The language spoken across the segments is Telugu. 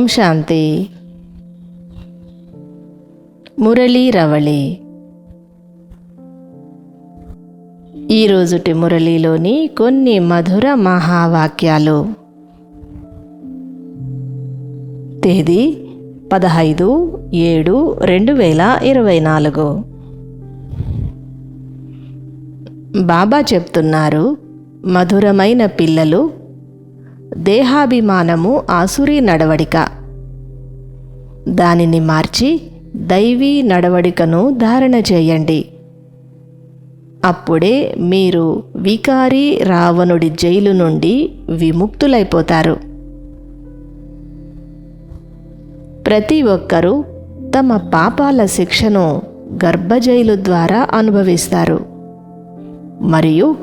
ఓం శాంతి. మురళీ రవళి. ఈరోజుటి మురళీలోని కొన్ని మధుర మహావాక్యాలు. తేదీ పదహైదు ఏడు రెండు వేల ఇరవై నాలుగు. బాబా చెప్తున్నారు మధురమైన పిల్లలు దేహాభిమానము ఆసురీ నడవడిక. దానిని మార్చి దైవీ నడవడికను ధారణ చేయండి. అప్పుడే మీరు వికారి రావణుడి జైలు నుండి విముక్తులైపోతారు. ప్రతి ఒక్కరూ తమ పాపాల శిక్షను గర్భజైలు ద్వారా అనుభవిస్తారు. మరియు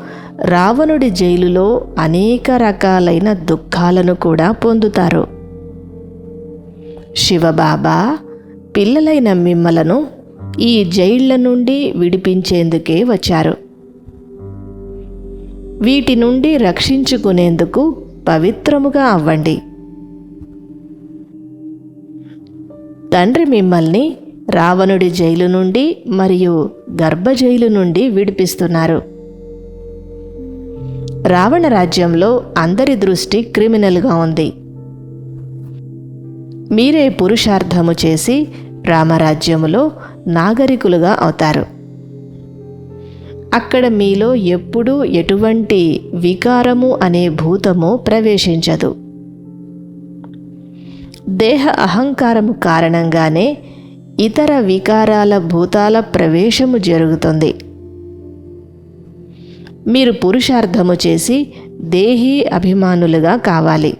రావణుడి జైలులో అనేక రకాలైన దుఃఖాలను కూడా పొందుతారు. శివబాబా పిల్లలైన మిమ్మలను ఈ జైళ్ళ నుండి విడిపించేందుకే వచ్చారు. వీటి నుండి రక్షించుకునేందుకు పవిత్రముగా అవ్వండి. తండ్రి మిమ్మల్ని రావణుడి జైలు నుండి మరియు గర్భ జైలు నుండి విడిపిస్తున్నారు. రావణ రాజ్యంలో అందరి దృష్టి క్రిమినల్గా ఉంది. మీరే పురుషార్థము చేసి రామరాజ్యములో నాగరికులుగా అవుతారు. అక్కడ మీలో ఎప్పుడూ ఎటువంటి వికారము అనే భూతము ప్రవేశించదు. దేహ అహంకారము కారణంగానే ఇతర వికారాల భూతాల ప్రవేశము జరుగుతుంది. మీరు పురుషార్థము చేసి దేహీ అభిమానులుగా కావాలి.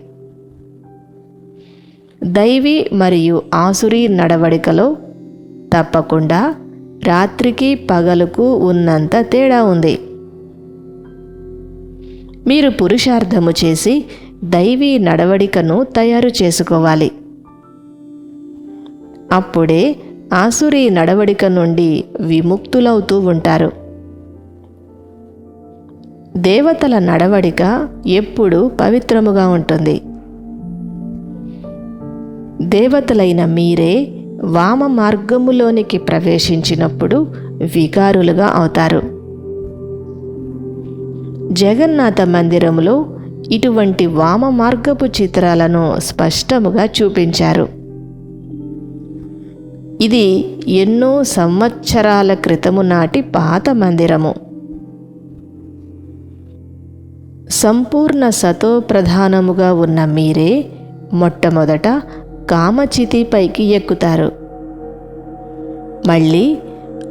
దైవి మరియు ఆసురీ నడవడికలో తప్పకుండా రాత్రికి పగలుకు ఉన్నంత తేడా ఉంది. మీరు పురుషార్థము చేసి దైవీ నడవడికను తయారు చేసుకోవాలి. అప్పుడే ఆసురీ నడవడిక నుండి విముక్తులవుతూ ఉంటారు. దేవతల నడవడిక ఎప్పుడూ పవిత్రముగా ఉంటుంది. దేవతలైన మీరే వామ మార్గములోనికి ప్రవేశించినప్పుడు వికారులుగా అవుతారు. జగన్నాథ మందిరములో ఇటువంటి వామ మార్గపు చిత్రాలను స్పష్టముగా చూపించారు. ఇది ఎన్నో సంవత్సరాల క్రితము నాటి పాత మందిరము. సంపూర్ణ సతో ప్రధానముగా ఉన్న మీరే మొట్టమొదట కామచితిపైకి ఎక్కుతారు. మళ్ళీ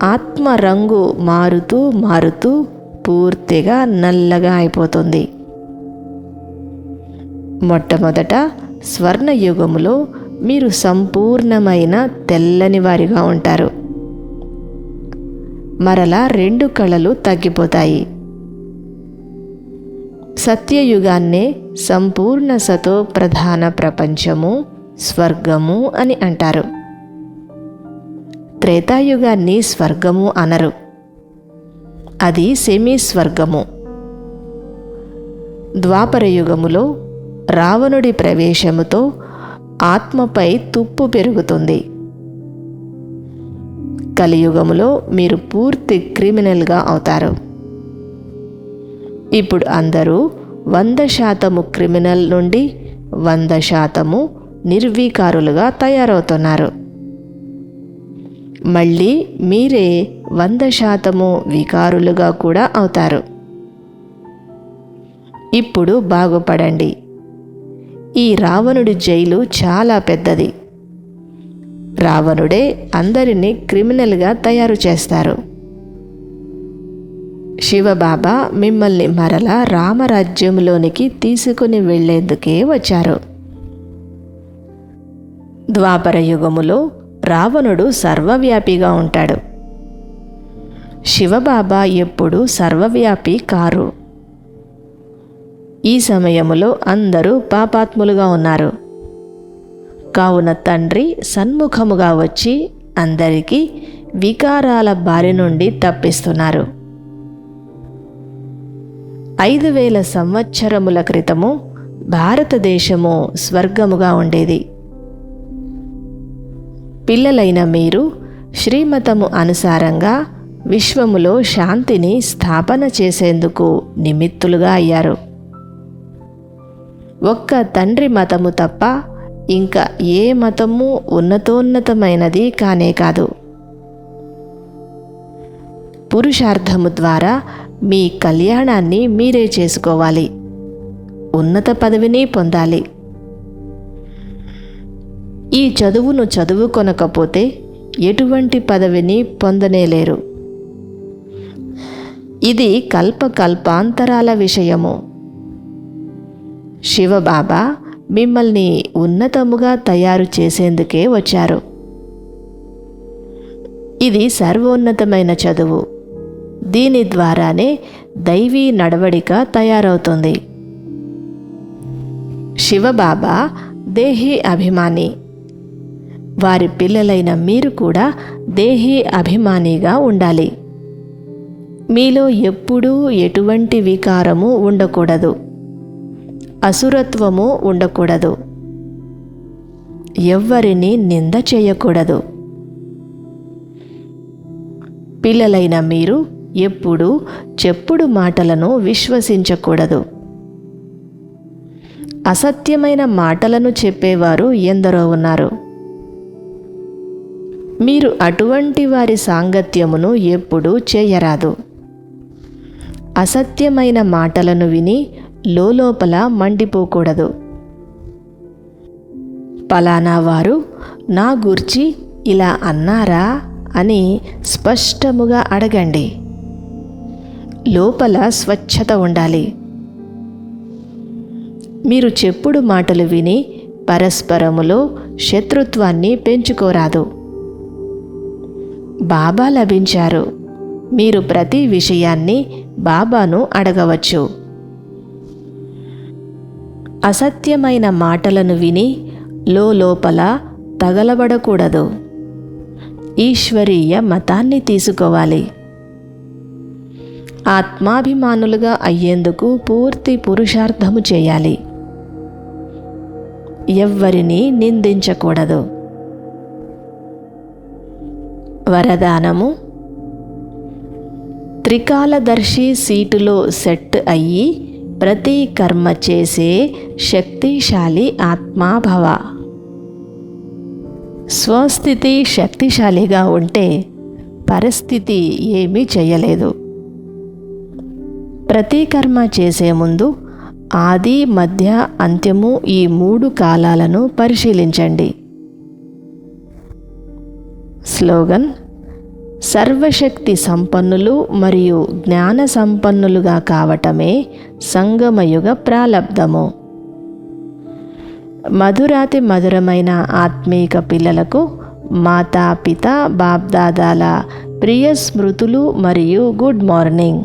ఆత్మ రంగు మారుతూ మారుతూ పూర్తిగా నల్లగా అయిపోతుంది. మొట్టమొదట స్వర్ణయుగములో మీరు సంపూర్ణమైన తెల్లని వారిగా ఉంటారు. మరలా రెండు కళలు తగ్గిపోతాయి. సత్యయుగాన్నే సంపూర్ణ సతో ప్రధాన ప్రపంచము స్వర్గము అని అంటారు. త్రేతాయుగాన్ని స్వర్గము అనరు. అది సెమీ స్వర్గము ద్వాపరయుగములో రావణుడి ప్రవేశముతో ఆత్మపై తుప్పు పెరుగుతుంది. కలియుగములో మీరు పూర్తి క్రిమినల్గా అవుతారు. ఇప్పుడు అందరూ వంద శాతము క్రిమినల్ నుండి వంద శాతము నిర్వీకారులుగా తయారవుతున్నారు. మళ్ళీ మీరే వంద శాతము వికారులుగా కూడా అవుతారు. ఇప్పుడు బాగుపడండి. ఈ రావణుడి జైలు చాలా పెద్దది. రావణుడే అందరినీ క్రిమినల్గా తయారు చేస్తారు. శివబాబా మిమ్మల్ని మరలా రామరాజ్యంలోనికి తీసుకుని వెళ్ళేందుకే వచ్చారు. ద్వాపర యుగములో రావణుడు సర్వవ్యాపిగా ఉంటాడు. శివబాబా ఎప్పుడు సర్వవ్యాపి కారు. ఈ సమయములో అందరూ పాపాత్ములుగా ఉన్నారు. కావున తండ్రి సన్ముఖముగా వచ్చి అందరికీ వికారాల బారి నుండి తప్పిస్తున్నారు. ఐదు వేల సంవత్సరముల క్రితము భారతదేశము స్వర్గముగా ఉండేది. పిల్లలైన మీరు శ్రీమతము అనుసారంగా విశ్వములో శాంతిని స్థాపన చేసేందుకు నిమిత్తులుగా అయ్యారు. ఒక్క తండ్రి మతము తప్ప ఇంకా ఏ మతము ఉన్నతోన్నతమైనది కానే కాదు. పురుషార్థము ద్వారా మీ కళ్యాణాన్ని మీరే చేసుకోవాలి. ఉన్నత పదవిని పొందాలి. ఈ చదువును చదువుకొనకపోతే ఎటువంటి పదవిని పొందనేలేరు ఇది కల్పకల్పాంతరాల విషయము. శివబాబా మిమ్మల్ని ఉన్నతముగా తయారు చేసేందుకే వచ్చారు. ఇది సర్వోన్నతమైన చదువు. దీని ద్వారానే దైవీ నడవడిక తయారవుతుంది. శివబాబా దేహీ అభిమాని. వారి పిల్లలైన మీరు కూడా దేహీ అభిమానిగా ఉండాలి. మీలో ఎప్పుడూ ఎటువంటి వికారము ఉండకూడదు. అసురత్వము ఉండకూడదు. ఎవ్వరిని నింద చేయకూడదు. పిల్లలైన మీరు ఎప్పుడూ చెప్పుడు మాటలను విశ్వసించకూడదు. అసత్యమైన మాటలను చెప్పేవారు ఎందరో ఉన్నారు. మీరు అటువంటి వారి సాంగత్యమును ఎప్పుడూ చేయరాదు. అసత్యమైన మాటలను విని లోపల మండిపోకూడదు. పలానా వారు నా గూర్చి ఇలా అన్నారా? అని స్పష్టముగా అడగండి. లోపల స్వచ్ఛత ఉండాలి. మీరు చెప్పుడు మాటలు విని పరస్పరములో శత్రుత్వాన్ని పెంచుకోరాదు. బాబా లభించారు. మీరు ప్రతి విషయాన్ని బాబాను అడగవచ్చు. అసత్యమైన మాటలను విని లోపల తగలబడకూడదు. ఈశ్వరీయ మతాన్ని తీసుకోవాలి. ఆత్మాభిమానులుగా అయ్యేందుకు పూర్తి పురుషార్థము చేయాలి. ఎవ్వరిని నిందించకూడదు. వరదానము. త్రికాలదర్శి సీటులో సెట్ అయ్యి ప్రతి కర్మ చేసే శక్తిశాలి ఆత్మాభవ. స్వస్థితి శక్తిశాలిగా ఉంటే పరిస్థితి ఏమీ చేయలేదు. ప్రతి కర్మ చేసే ముందు ఆది మధ్య అంత్యము ఈ మూడు కాలాలను పరిశీలించండి. స్లోగన్ సర్వశక్తి సంపన్నులు మరియు జ్ఞాన సంపన్నులుగా కావటమే సంగమయుగ ప్రాలబ్ధము. మధురాతి మధురమైన ఆత్మీక పిల్లలకు మాతా పిత బాప్దాదాల ప్రియ స్మృతులు మరియు గుడ్ మార్నింగ్.